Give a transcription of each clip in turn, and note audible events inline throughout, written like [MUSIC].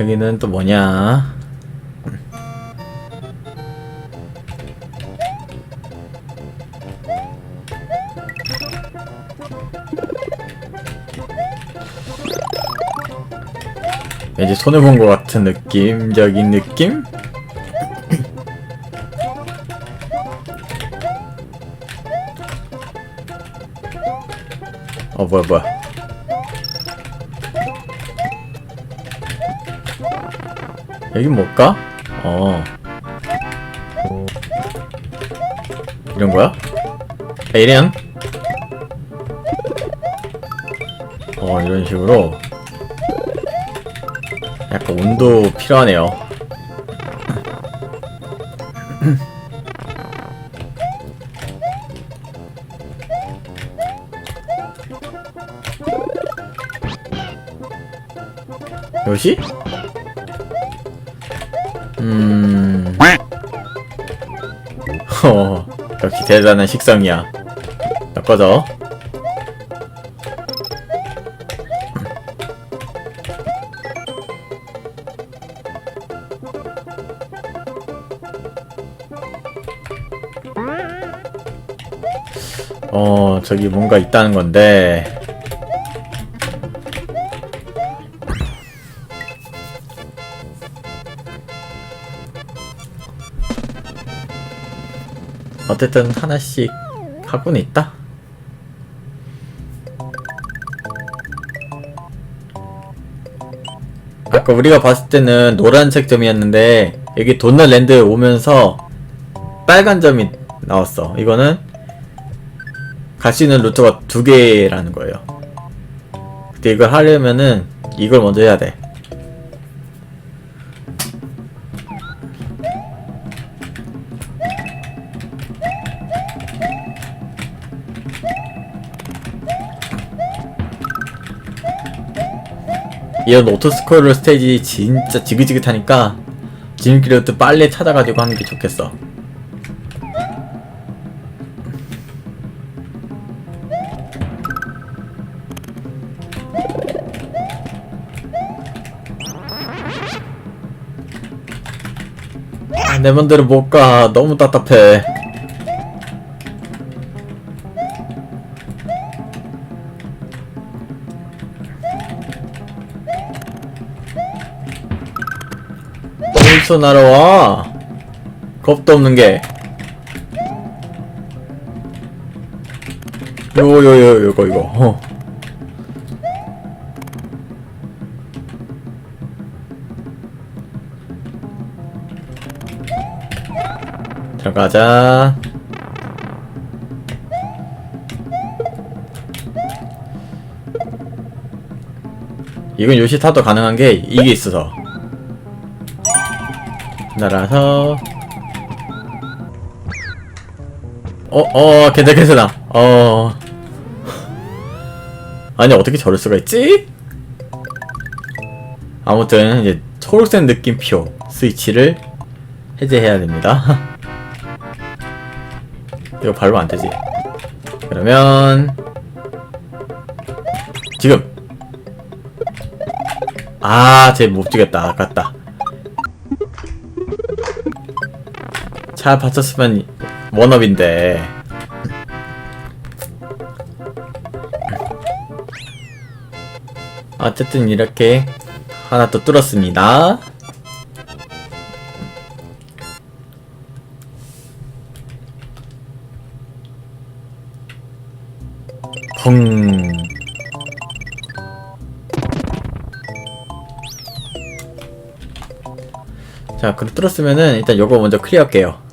여기는 또 뭐냐? 왠지 손해 본 것 같은 느낌적인 느낌? 어 뭐야 뭐야 여긴 뭘까? 어 이런 거야? 에이리언? 어 이런 식으로 약간 온도 필요하네요 [CLEARS THROAT] 요시? 음... 어, 역시 대단한 식성이야. 나 꺼져. 어, 저기 뭔가 있다는 건데. 어쨌든 하나씩 하고는 있다. 아까 우리가 봤을 때는 노란색 점이었는데 여기 돈날랜드 오면서 빨간 점이 나왔어. 이거는 갈 수 있는 루트가 두 개라는 거예요. 근데 이걸 하려면은 이걸 먼저 해야 돼. 이런 오토스크롤 스테이지 진짜 지긋지긋하니까 지름길로도 빨리 찾아가지고 하는 게 좋겠어. 아, 내 맘대로 못 가. 너무 답답해. 어디서 날아와? 겁도 없는 게. 요요요 요거 이거. 어. 들어가자. 이건 요시 타도 가능한 게 이게 있어서. 날아서 어, 어, 괜찮, 괜찮아. 어. 아니, 어떻게 저럴 수가 있지? 아무튼, 이제, 초록색 느낌표 스위치를 해제해야 됩니다. [LAUGHS] 이거 밟으면 안 되지. 그러면, 지금! 아, 쟤못 죽였다. 아깝다. 잘 받쳤으면 원업인데. 어쨌든 이렇게 하나 또 뚫었습니다. 펑. 자, 그럼 뚫었으면은 일단 요거 먼저 클리어 할게요.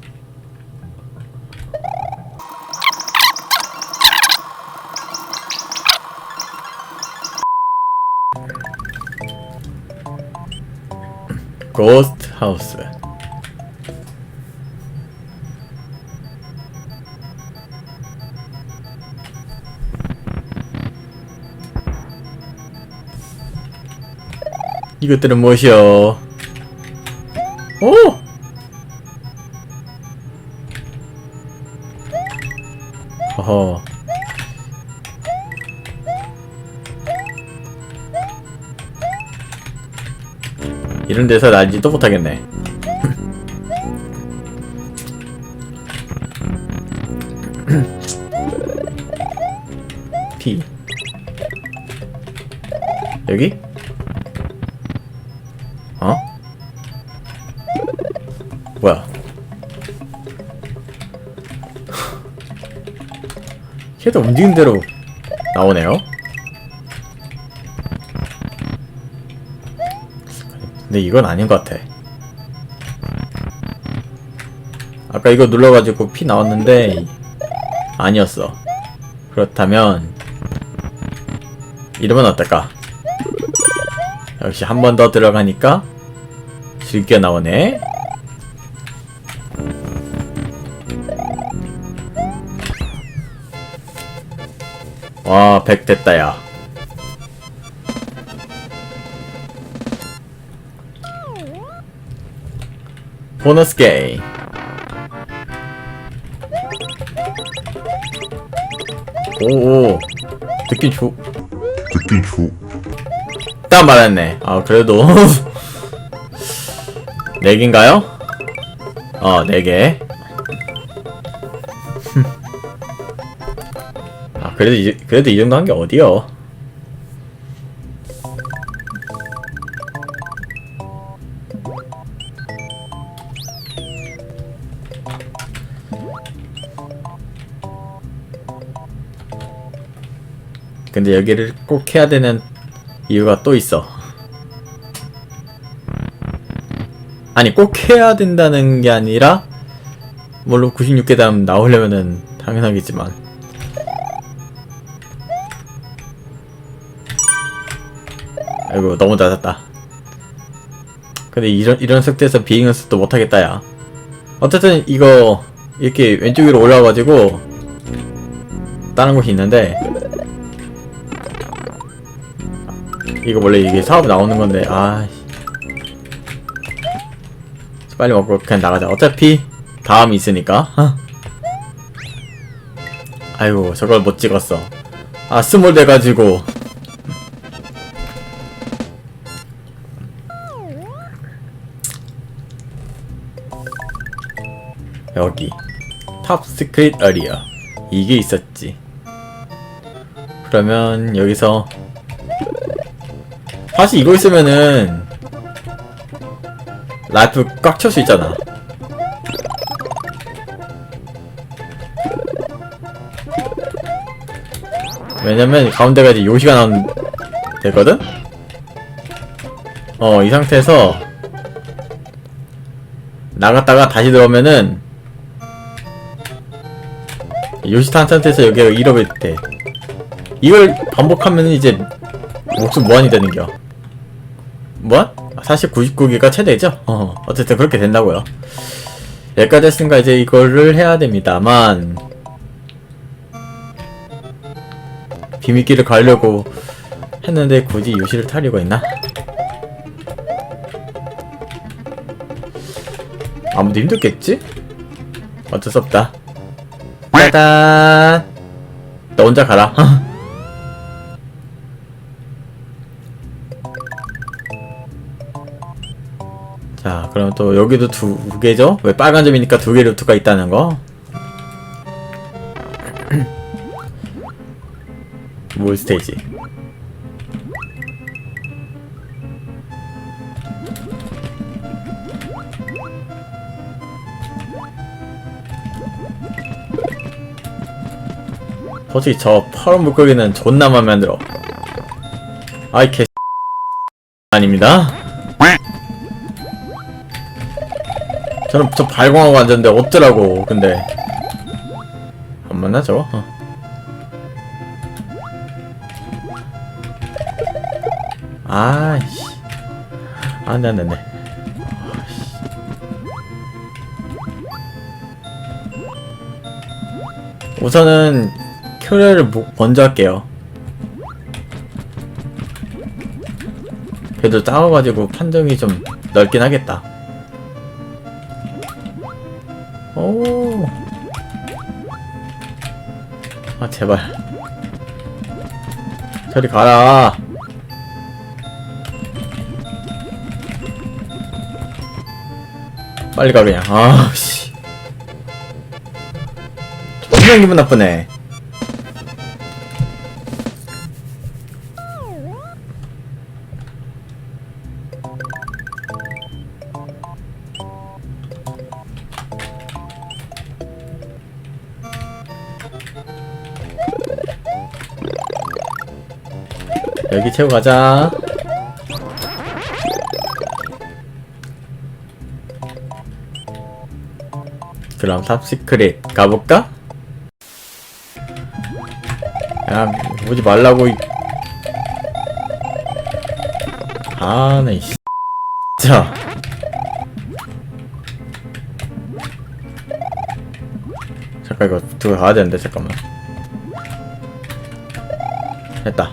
고스트 하우스. 이것들은 무엇이요? 오! 어허. 이런 데서 날지도 못하겠네. [LAUGHS] P 여기? 어? 뭐야? [LAUGHS] 걔도 움직인 대로 나오네요. 근데 이건 아닌 것 같아. 아까 이거 눌러가지고 피 나왔는데 아니었어. 그렇다면 이러면 어떨까? 역시 한 번 더 들어가니까 즐겨 나오네. 와, 100 됐다, 야. 보너스 게임. 오, 느낌 좋. 느낌 좋. 딱 맞았네. 아, 그래도. [LAUGHS] 4개인가요? 어, 4개. [LAUGHS] 아, 그래도 이, 그래도 이 정도 한 게 어디요? 근데 여기를 꼭 해야 되는 이유가 또 있어. 아니, 꼭 해야 된다는 게 아니라, 물론 96계단 나오려면은 당연하겠지만. 아이고, 너무 낮았다. 근데 이런, 이런 상태에서 비행 연습도 못하겠다, 야. 어쨌든 이거, 이렇게 왼쪽 위로 올라와가지고, 다른 곳이 있는데, 이거 원래 이게 사업 나오는 건데 아 빨리 먹고 그냥 나가자. 어차피 다음이 있으니까. 어? [LAUGHS] 아이고 저걸 못 찍었어. 아 스몰 돼가지고. 여기. 탑 스크릿 어리어. 이게 있었지. 그러면 여기서 사실 이거 있으면은 라이프 꽉찰수 있잖아. 왜냐면 가운데가 이제 요시가 나온 되거든? 어, 이 상태에서 나갔다가 다시 들어오면은 요시 탄 상태에서 여기가 잃어버릴 때 이걸 반복하면은 이제 목숨 무한이 되는겨. 뭐? 사실 99기가 최대죠? 어, 어쨌든 그렇게 된다고요. 여기까지 했으니까 이제 이거를 해야 됩니다만 비밀길을 가려고 했는데 굳이 요시를 탈 이유가 있나? 아무도 힘들겠지? 어쩔 수 없다. 짜잔! 너 혼자 가라. [LAUGHS] 자, 그럼 또 여기도 두 개죠? 왜 빨간 점이니까 두 개 루트가 있다는 거? [CLEARS THROAT] 뭘 스테이지? 솔직히 저 파란 물고기는 존나 맘에 안 들어. 아이 개 [LAUGHS] 아닙니다. 저는 저 발광하고 앉았는데 어쩌라고 근데. 안 맞나 저거? 어. 아이씨. 안돼 안돼 안돼 우선은 큐레를 먼저 할게요. 그래도 작아가지고 판정이 좀 넓긴 하겠다 오. 아 제발. 저리 가라. 빨리 가 그냥. 아씨. 분명 기분 나쁘네. 여기 채우 가자 그럼 탑시크릿 가볼까? 야 오지 말라고 이... 아네 이 자. 잠깐 이거 들어가야 되는데 잠깐만. 됐다.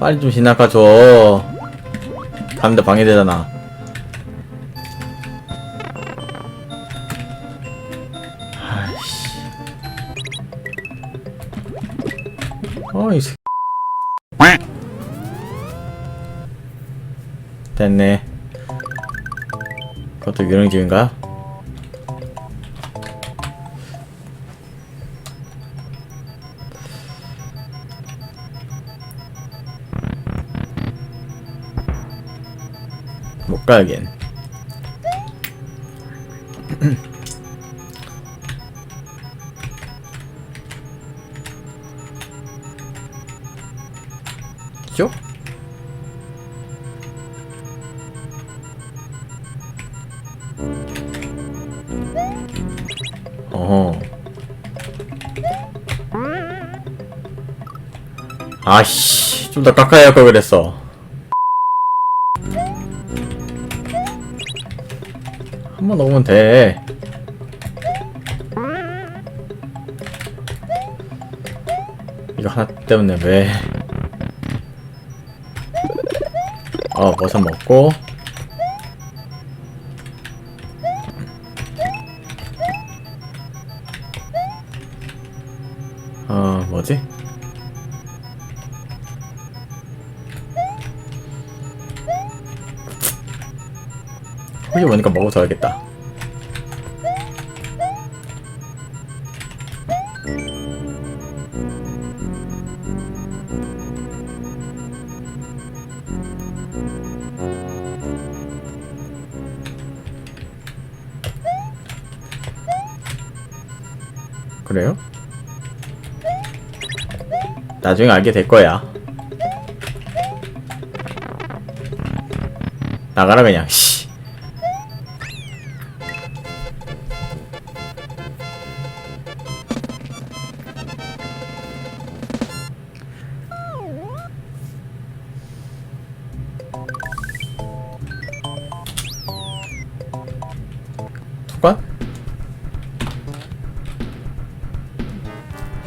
빨리 좀 지나가줘 가는데 방해되잖아. 아이씨. 어이 새 됐네. 그것도 유령집인가? 못 가긴. 쭉? 어. 아씨, 좀 더 가까이 할 걸 그랬어. 한번 넘으면 돼. 이거 하나 때문에 왜? 어, 버섯 먹고. 여기 보니까 먹어줘야겠다. 그래요? 나중에 알게 될 거야. 나가라 그냥.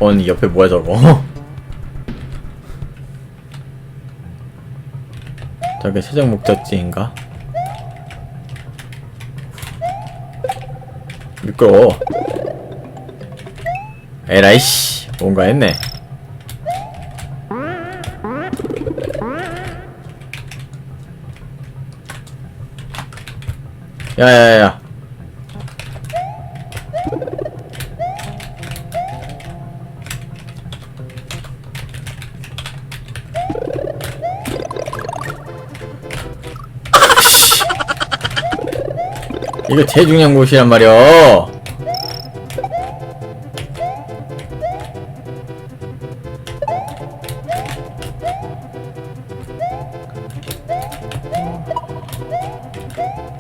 언니 옆에 뭐야 저거? [LAUGHS] 저게 최종 목적지인가? 미끄러워 에라이씨 뭔가 했네 야야야야 이거 제일 중요한 곳이란 말이야.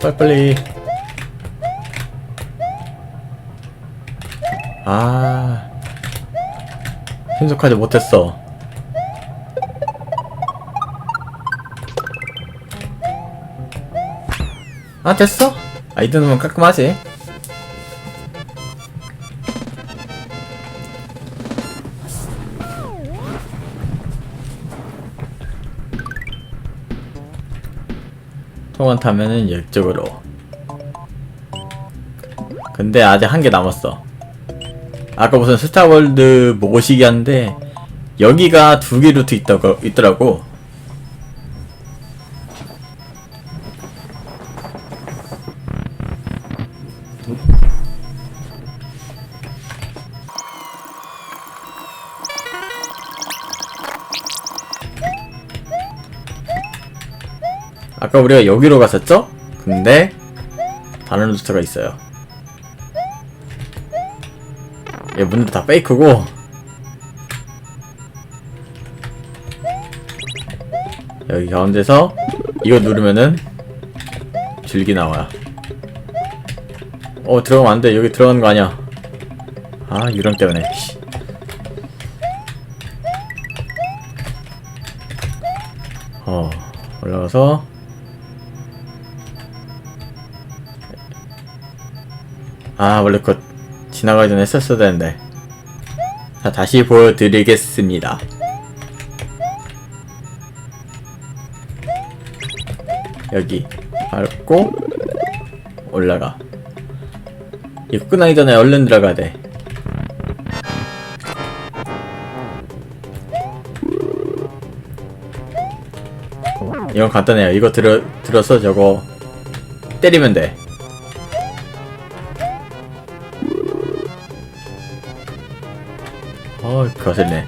빨리빨리. 아. 신속하지 못했어. 아, 됐어? 아, 이 정도면 깔끔하지? 통원 타면은 이쪽으로. 근데 아직 한 개 남았어. 아까 무슨 스타월드 모시기 한데 여기가 두 개 루트 있다고 있더라고. 아까 우리가 여기로 갔었죠? 근데 다른 루트가 있어요. 얘 문도 다 페이크고 여기 가운데서 이거 누르면은 줄기 나와요. 어 들어가면 안 돼. 여기 들어가는 거 아니야. 아 유령 때문에. 씨. 어 올라가서 아 원래 그거 지나가기 전에 했었어야 되는데. 자 다시 보여드리겠습니다. 여기 밟고 올라가. 이거 끝나기 전에 얼른 들어가야 돼. 이건 간단해요. 이거 들어, 들어서 저거 때리면 돼 어, 거슬네.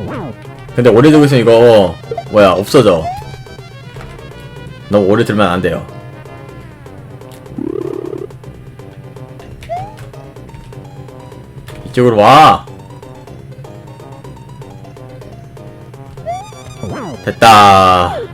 근데 오래 두고 있으면 이거, 뭐야, 없어져. 너무 오래 들면 안 돼요. 이쪽으로 와! 됐다.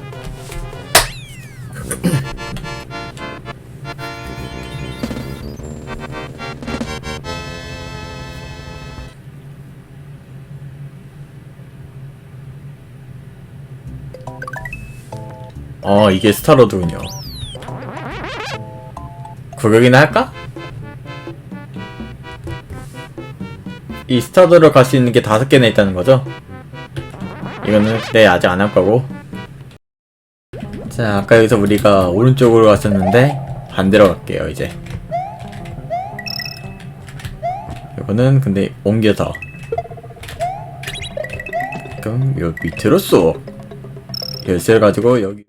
어, 이게 스타로드군요. 구경이나 할까? 이 스타로드로 갈 수 있는 게 다섯 개나 있다는 거죠? 이거는 네 아직 안 할 거고. 자, 아까 여기서 우리가 오른쪽으로 갔었는데 반대로 갈게요 이제. 이거는 근데 옮겨서. 그럼 요 밑으로 쏙 열쇠를 가지고 여기.